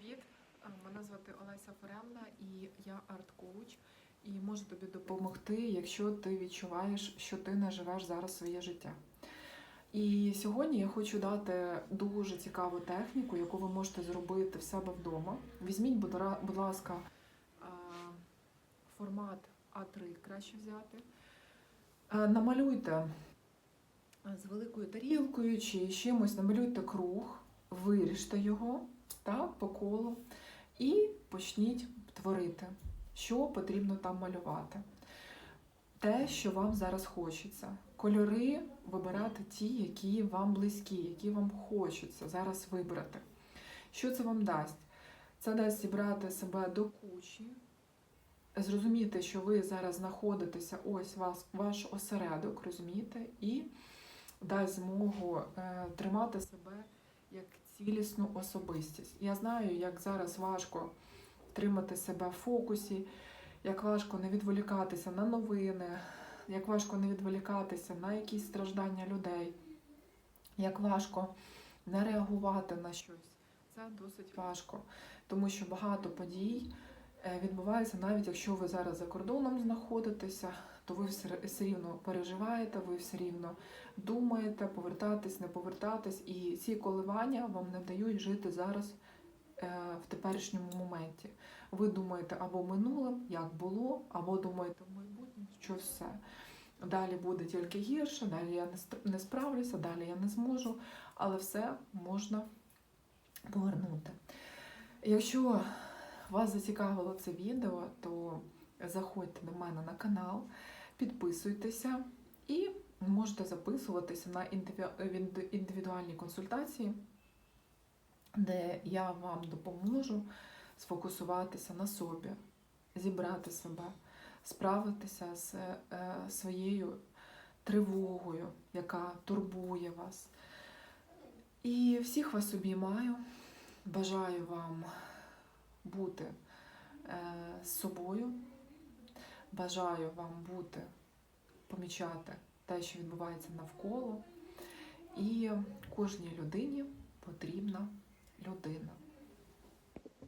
Привіт! Е, Мене звати Олеся Феремна і я арт-коуч. І можу тобі допомогти, якщо ти відчуваєш, що ти не живеш зараз своє життя. І сьогодні я хочу дати дуже цікаву техніку, яку ви можете зробити в себе вдома. Візьміть, будь ласка, формат А3 краще взяти. Е, Намалюйте з великою тарілкою чи чимось, намалюйте круг, виріжте його так, по колу і почніть творити, що потрібно там малювати. Те, що вам зараз хочеться. Кольори вибирати ті, які вам близькі, які вам хочеться зараз вибрати. Що це вам дасть? Це дасть зібрати себе до кучі, зрозуміти, що ви зараз знаходитеся, ось вас, ваш осередок, розумієте, і дасть змогу е, тримати себе як цілісну особистість. Я знаю, як зараз важко тримати себе в фокусі, як важко не відволікатися на новини, як важко не відволікатися на якісь страждання людей, як важко не реагувати на щось. Це досить важко, тому що багато подій відбувається, навіть якщо ви зараз за кордоном знаходитеся, то ви все все рівно переживаєте, ви все рівно думаєте, повертатись, не повертатись, і ці коливання вам не дають жити зараз е, в теперішньому моменті. Ви думаєте або минулим, як було, або думаєте в майбутньому, що все. Далі буде тільки гірше, далі я не справлюся, далі я не зможу, але все можна повернути. Якщо вас зацікавило це відео, то заходьте до мене на канал, підписуйтеся і можете записуватися на індивідуальні консультації, де я вам допоможу сфокусуватися на собі, зібрати себе, справитися з е, своєю тривогою, яка турбує вас. І всіх вас обіймаю. Бажаю вам бути е, з собою. Бажаю вам бути, помічати те, що відбувається навколо. І кожній людині потрібна людина.